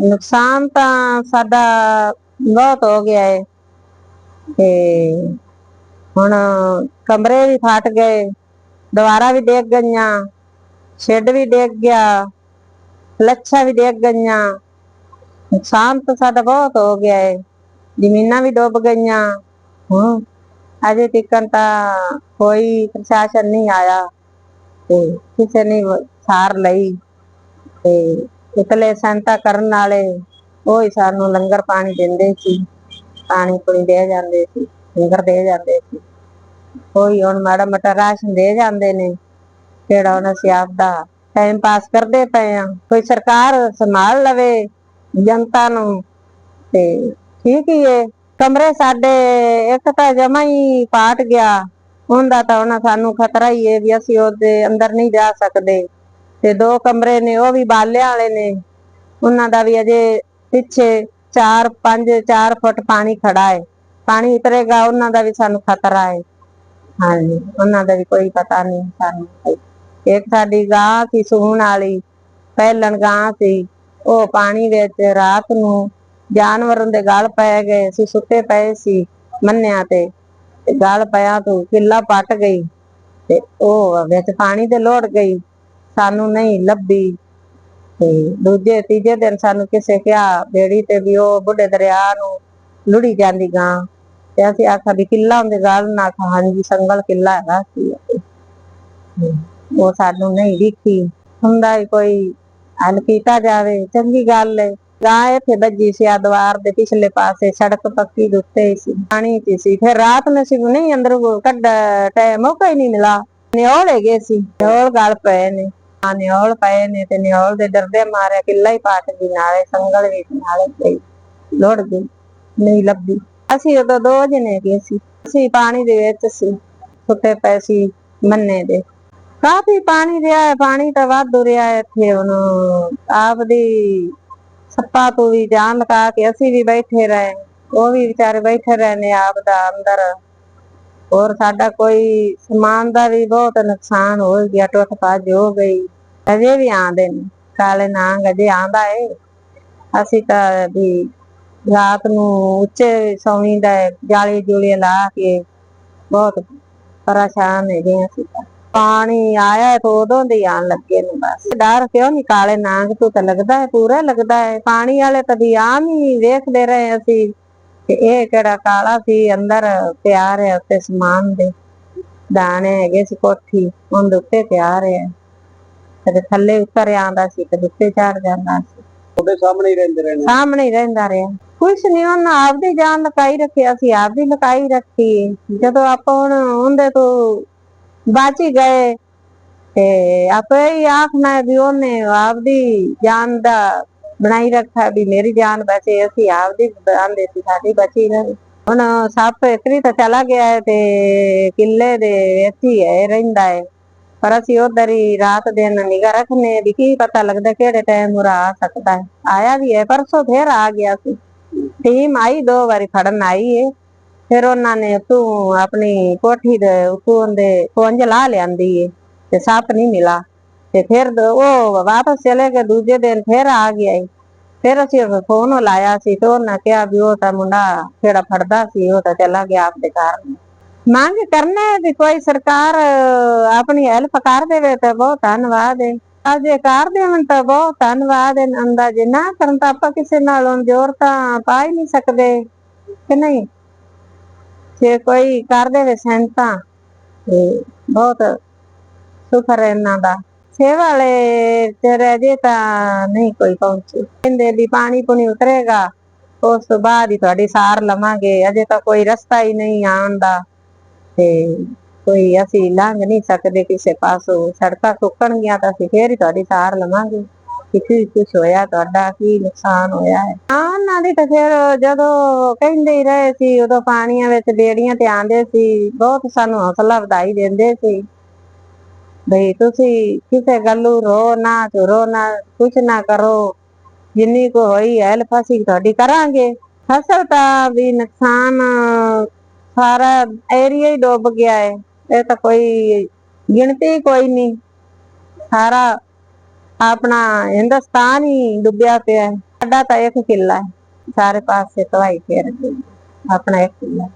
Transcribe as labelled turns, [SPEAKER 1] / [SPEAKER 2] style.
[SPEAKER 1] ਨੁਕਸਾਨ ਤਾਂ ਸਾਡਾ ਬਹੁਤ ਹੋ ਗਿਆ ਹੈ ਤੇ ਹੁਣ ਕਮਰੇ ਵੀ ਫਟ ਗਏ, ਦੀਵਾਰਾਂ ਵੀ ਡਿੱਗ ਗਈਆਂ, ਸ਼ੈੱਡ ਵੀ ਡਿੱਗ ਗਿਆ, ਲੱਛਾ ਵੀ ਡਿੱਗ ਗਈਆਂ। ਨੁਕਸਾਨ ਤਾਂ ਸਾਡਾ ਬਹੁਤ ਹੋ ਗਿਆ ਹੈ ਜ਼ਮੀਨਾਂ ਵੀ ਡੁੱਬ ਗਈਆਂ। ਹਾਂ, ਅਜੇ ਤੱਕ ਤਾਂ ਕੋਈ ਪ੍ਰਸ਼ਾਸਨ ਨਹੀਂ ਆਇਆ ਤੇ ਕਿਸੇ ਨੇ ਸਾਰ ਲਈ ਤੇ ਇਕਲੇ ਸੰਤਾ ਕਰਨ ਵਾਲੇ, ਉਹ ਹੀ ਸਾਨੂੰ ਲੰਗਰ ਪਾਣੀ ਦਿੰਦੇ ਸੀ। ਪਾਣੀ ਪੁਣੀ ਦੇ ਜਾਂਦੇ ਸੀ, ਲੰਗਰ ਦੇ ਜਾਂਦੇ ਸੀ। ਕੋਈ ਹੁਣ ਮਾੜਾ ਮੋਟਾ ਰਾਸ਼ਨ ਦੇ ਜਾਂਦੇ ਨੇ। ਜਿਹੜਾ ਹੁਣ ਅਸੀਂ ਆਪਦਾ ਟਾਈਮ ਪਾਸ ਕਰਦੇ ਪਏ ਆ ਕੋਈ ਸਰਕਾਰ ਸੰਭਾਲ ਲਵੇ ਜਨਤਾ ਨੂੰ, ਤੇ ਠੀਕ ਹੀ ਏ। ਕਮਰੇ ਸਾਡੇ, ਇੱਕ ਤਾਂ ਜਮਾ ਹੀ ਪਾਟ ਗਿਆ। ਹੁੰਦਾ ਤਾਂ ਉਹਨਾਂ ਸਾਨੂੰ ਖਤਰਾ ਹੀ ਏ ਵੀ ਅਸੀਂ ਉਹਦੇ ਅੰਦਰ ਨਹੀਂ ਜਾ ਸਕਦੇ। ਤੇ ਦੋ ਕਮਰੇ ਨੇ, ਉਹ ਵੀ ਬਾਲਿਆਂ ਵਾਲੇ ਨੇ। ਉਹਨਾਂ ਦਾ ਵੀ ਅਜੇ ਪਿੱਛੇ 4 5 4 ਫੁੱਟ ਪਾਣੀ ਖੜਾ ਹੈ ਪਾਣੀ ਉਤਰੇਗਾ, ਉਹਨਾਂ ਦਾ ਵੀ ਸਾਨੂੰ ਖਤਰਾ ਹੈ ਹਾਂਜੀ, ਉਹਨਾਂ ਦਾ ਵੀ ਕੋਈ ਪਤਾ ਨਹੀਂ ਸਾਨੂੰ। ਇੱਕ ਸਾਡੀ ਗਾਂ ਸੀ, ਸੂਣ ਵਾਲੀ। ਪਹਿਲਣ ਗਾਂ ਸੀ। ਉਹ ਪਾਣੀ ਵਿੱਚ ਰਾਤ ਨੂੰ ਜਾਨਵਰਾਂ ਦੇ ਗਲ ਪੈ ਗਏ। ਸੀ ਸੁੱਤੇ ਪਏ ਸੀ ਮੰਨਿਆ ਤੇ ਗਲ ਪਿਆ ਤੋਂ ਕਿੱਲਾ ਪੱਟ ਗਈ। ਤੇ ਉਹ ਵਿੱਚ ਪਾਣੀ ਤੇ ਲੋੜ ਗਈ। ਸਾਨੂੰ ਨਹੀਂ ਲੱਭੀ। ਤੇ ਦੂਜੇ, ਤੀਜੇ ਦਿਨ ਸਾਨੂੰ ਕਿਸੇ ਕਿਹਾ, ਬੇੜੀ ਤੇ ਵੀ ਉਹ ਬੁੱਢੇ ਦਰਿਆ ਨੂੰ ਲੁੜੀ ਜਾਂਦੀ ਗਾਂ। ਤੇ ਅਸੀਂ ਆਖਿਆ ਵੀ ਕਿੱਲਾ ਹੁੰਦੇ ਗੱਲ ਨਾ ਆਖਿਆ ਹਾਂਜੀ, ਸੰਗਲ ਕਿੱਲਾ ਹੈਗਾ ਸੀ। ਉਹ ਸਾਨੂੰ ਨਹੀਂ ਦਿਖੀ। ਹੁੰਦਾ ਕੋਈ ਹੱਲ ਕੀਤਾ ਜਾਵੇ। ਚੰਗੀ ਗੱਲ ਹੈ ਗਾਂ ਇੱਥੇ ਵੱਜੀ ਸੀ ਆ ਦੀਵਾਰ ਦੇ ਪਿਛਲੇ ਪਾਸੇ, ਸੜਕ ਪੱਕੀ ਦੇ ਉੱਤੇ ਸੀ। ਪਾਣੀ ਚ ਸੀ। ਫਿਰ ਰਾਤ ਨੂੰ ਸੀ ਨਹੀਂ ਅੰਦਰ ਕੱਢ ਟਾਈਮ ਮੌਕਾ ਹੀ ਨਹੀਂ ਮਿਲਾ ਨਿਓਲ ਹੈਗੇ ਸੀ। ਨਿਓਲ ਗਲ ਪਏ ਨੇ। ਆ ਨਿਓਲ ਪਏ ਨੇ ਤੇ ਨਿਓਲ ਦੇ ਡਰਦੇ ਮਾਰਿਆ ਕਿੱਲਾ ਹੀ ਪਾਟ ਗਈ ਨਾਲੇ, ਸੰਗਲ ਵੀ ਨਾਲੇ ਗਈ ਲੋੜ ਗਈ ਨਹੀਂ ਲੱਭੀ। ਅਸੀਂ ਉਦੋਂ ਦੋ ਜਣੇ ਗਏ ਸੀ। ਅਸੀਂ ਪਾਣੀ ਦੇ ਵਿੱਚ ਸੀ। ਸੁੱਤੇ ਪਏ ਸੀ ਮੰਨੇ ਦੇ। ਕਾਫੀ ਪਾਣੀ ਰਿਹਾ ਹੈ। ਪਾਣੀ ਤਾਂ ਵਾਧੂ ਰਿਹਾ ਹੈ ਇੱਥੇ ਹੁਣ। ਆਪਦੀ ਸੱਪਾ ਤੋਂ ਵੀ ਜਾਨ ਲਗਾ ਕੇ ਅਸੀਂ ਵੀ ਬੈਠੇ ਰਹੇ। ਉਹ ਵੀ ਵਿਚਾਰੇ ਬੈਠੇ ਰਹੇ ਨੇ ਆਪ ਦਾ ਅੰਦਰ। ਹੋਰ ਸਾਡਾ ਕੋਈ ਸਮਾਨ ਦਾ ਵੀ ਬਹੁਤ ਨੁਕਸਾਨ ਹੋ ਗਿਆ ਟੁੱਟ ਭੱਜ ਹੋ ਗਈ। ਅਜੇ ਵੀ ਆਂਦੇ ਨੇ, ਕਾਲੇ ਨਾਂਗ ਅਜੇ ਆਂਦਾ ਏ। ਅਸੀਂ ਤਾਂ ਵੀ ਰਾਤ ਨੂੰ ਉੱਚੇ ਸੌਣੀ ਦਾ ਜਾਲੀ ਜੁਲੀ ਲਾ ਕੇ ਬਹੁਤ ਪਰੇਸ਼ਾਨ ਹੈਗੇ ਅਸੀਂ ਪਾਣੀ ਆਇਆ ਤਾਂ ਉਦੋਂ ਦੇ ਹੀ ਆਣ ਲੱਗੇ ਨੇ ਬਸ। ਡਰ ਕਿਉਂ ਨਹੀਂ ਕਾਲੇ ਨਾਂਗ ਤੋਂ ਤਾਂ ਲੱਗਦਾ ਹੈ, ਪੂਰਾ ਲੱਗਦਾ ਹੈ। ਪਾਣੀ ਵਾਲੇ ਤਾਂ ਵੀ ਆਮ ਹੀ ਵੇਖਦੇ ਰਹੇ ਅਸੀਂ। ਕਿ ਇਹ ਕਿਹੜਾ ਕਾਲਾ ਸੀ? ਅੰਦਰ ਪਿਆ ਰਿਹਾ ਉੱਤੇ ਸਮਾਨ ਦੇ। ਦਾਣੇ ਹੈਗੇ ਸੀ ਕੋਠੀ ਉਹਦੇ ਉੱਤੇ ਪਿਆ ਰਿਹਾ ਤੇ ਥੱਲੇ ਉਤਰ ਆਂਦਾ ਸੀ ਤੇ ਉੱਤੇ ਚੜ ਜਾਂਦਾ ਸੀ।
[SPEAKER 2] ਤੁਹਾਡੇ ਸਾਹਮਣੇ ਹੀ ਰਹਿੰਦੇ ਰਹਿਣੇ।
[SPEAKER 1] ਸਾਹਮਣੇ ਹੀ ਰਹਿੰਦਾ ਰਿਹਾ। ਕੁਛ ਨਹੀਂ ਉਹਨਾਂ ਆਪਦੀ ਜਾਨ ਲਕਾਈ ਰੱਖੀ ਅਸੀਂ ਆਪਦੀ ਲਕਾਈ ਰੱਖੀ। ਜਦੋਂ ਆਪਾਂ ਹੁਣ ਉਹਦੇ ਤੋਂ ਬਚ ਹੀ ਗਏ ਤੇ ਆਪੇ ਹੀ ਆਖਣਾ ਵੀ ਉਹਨੇ ਆਪਦੀ ਜਾਨ ਦਾ ਬਣਾਈ ਰੱਖਾ ਵੀ ਮੇਰੀ ਜਾਨ ਬਚੇ, ਅਸੀਂ ਆਪਦੀ ਆਂਦੇ ਸੀ ਸਾਡੀ ਬਚੀ ਰਹੇ ਹੁਣ ਸੱਪ ਇਕਰੀ ਤਾਂ ਚਲਾ ਗਿਆ ਹੈ ਤੇ ਕਿੱਲੇ ਦੇ ਵਿੱਚ ਹੀ ਹੈ ਰਹਿੰਦਾ ਹੈ। ਪਰ ਅਸੀਂ ਉਧਰ ਹੀ ਰਾਤ ਦਿਨ ਨਿਗਾ ਰੱਖਨੇ ਵੀ ਕੀ ਪਤਾ ਲੱਗਦਾ ਕਿਹੜੇ ਟਾਈਮ ਉਰਾ ਆ ਸਕਦਾ ਹੈ। ਆਇਆ ਵੀ ਹੈ, ਪਰਸੋਂ ਫੇਰ ਆ ਗਿਆ ਸੀ। ਟੀਮ ਆਈ, ਦੋ ਵਾਰੀ ਫੜਨ ਆਈ ਹੈ ਫਿਰ ਉਹਨਾਂ ਨੇ ਤੂੰ ਆਪਣੀ ਕੋਠੀ ਦੇ ਉਤੋਂ ਦੇ ਪੁੰਜ ਲਾ ਲਿਆਂਦੀ ਏ ਤੇ ਸੱਪ ਨਹੀਂ ਮਿਲਾ। ਤੇ ਫਿਰ ਉਹ ਵਾਪਸ ਚਲੇ ਗਏ, ਦੂਜੇ ਦਿਨ ਫਿਰ ਆ ਗਿਆ ਫਿਰ ਅਸੀਂ ਫੋਨ ਲਾਇਆ ਸੀ ਤੇ ਉਹਨਾਂ ਕਿਹਾ ਵੀ ਉਹ ਤਾਂ ਮੁੰਡਾ ਜਿਹੜਾ ਫੜਦਾ ਸੀ, ਉਹ ਤਾਂ ਚਲਾ ਗਿਆ ਆਪਦੇ ਘਰ ਮੰਗ ਕਰਨਾ ਹੈ ਵੀ ਕੋਈ ਸਰਕਾਰ ਆਪਣੀ ਹੈਲਪ ਕਰ ਦੇਵੇ ਤਾਂ ਬਹੁਤ ਧੰਨਵਾਦ ਹੈ। ਅਜੇ ਕਰ ਦੇਵਨ ਤਾਂ ਬਹੁਤ ਧੰਨਵਾਦ ਹੈ, ਅੰਦਾਜ਼ੇ ਨਾ ਕਰਨ ਤਾਂ ਆਪਾਂ ਕਿਸੇ ਨਾਲੋਂ ਜ਼ੋਰ ਤਾਂ ਪਾ ਹੀ ਨਹੀਂ ਸਕਦੇ, ਕਿ ਨਹੀਂ? ਜੇ ਕੋਈ ਕਰ ਦੇਵੇ ਸੈਂਤਾ ਤੇ ਬਹੁਤ ਸ਼ੁਕਰ ਹੈ ਇਹਨਾਂ ਦਾ। ਸੇਵਾ ਵਾਲੇ ਤੇਰੇ ਅਜੇ ਤਾਂ ਨਹੀਂ ਕੋਈ ਕਹਿੰਦੇ ਵੀ ਪਾਣੀ ਪੁਣੀ ਉਤਰੇਗਾ, ਉਸ ਤੋਂ ਬਾਅਦ ਹੀ ਤੁਹਾਡੀ ਸਾਰ ਲਵਾਂਗੇ। ਅਜੇ ਤਾਂ ਕੋਈ ਰਸਤਾ ਹੀ ਨਹੀਂ ਆਉਣ ਦਾ। ਤੇ ਕੋਈ ਅਸੀਂ ਲੰਘ ਨਹੀਂ ਸਕਦੇ ਕਿਸੇ ਪਾਸੋਂ। ਸੜਕਾਂ ਸੁੱਕਣਗੀਆਂ ਤਾਂ ਅਸੀਂ ਫੇਰ ਹੀ ਤੁਹਾਡੀ ਸਾਰ ਲਵਾਂਗੇ। ਕਿ ਕੀ ਕੁਛ ਹੋਇਆ ਤੁਹਾਡਾ, ਕੀ ਨੁਕਸਾਨ ਹੋਇਆ ਹੈ? ਹਾਂ, ਉਹਨਾਂ ਦੀ ਤਾਂ ਫਿਰ ਜਦੋਂ ਕਹਿੰਦੇ ਹੀ ਰਹੇ ਸੀ, ਉਦੋਂ ਪਾਣੀਆਂ ਵਿੱਚ ਬੇੜੀਆਂ ਤੇ ਆਂਦੇ ਸੀ। ਬਹੁਤ ਸਾਨੂੰ ਹੌਸਲਾ ਵਧਾਈ ਦਿੰਦੇ ਸੀ। ਬਈ ਤੁਸੀਂ ਕਿਸੇ ਗੱਲੋਂ ਰੋ ਨਾ ਰੋ ਨਾ, ਕੁਛ ਨਾ ਕਰੋ। ਜਿੰਨੀ ਕੋ ਹੋਈ ਹੈਲਪ ਅਸੀਂ ਤੁਹਾਡੀ ਕਰਾਂਗੇ। ਫਸਲ ਤਾਂ ਵੀ ਨੁਕਸਾਨ ਸਾਰਾ ਏਰੀਆ ਹੀ ਡੁੱਬ ਗਿਆ ਹੈ ਇਹ ਤਾਂ ਕੋਈ ਗਿਣਤੀ ਕੋਈ ਨਹੀਂ। ਸਾਰਾ ਆਪਣਾ ਹਿੰਦੁਸਤਾਨ ਹੀ ਡੁੱਬਿਆ ਪਿਆ। ਹੈ ਸਾਡਾ ਤਾਂ ਇੱਕ ਕਿੱਲਾ ਹੈ ਸਾਰੇ ਪਾਸੇ ਤਵਾਈ ਫੇਰ ਗਈ। ਆਪਣਾ ਇੱਕ ਕਿੱਲਾ।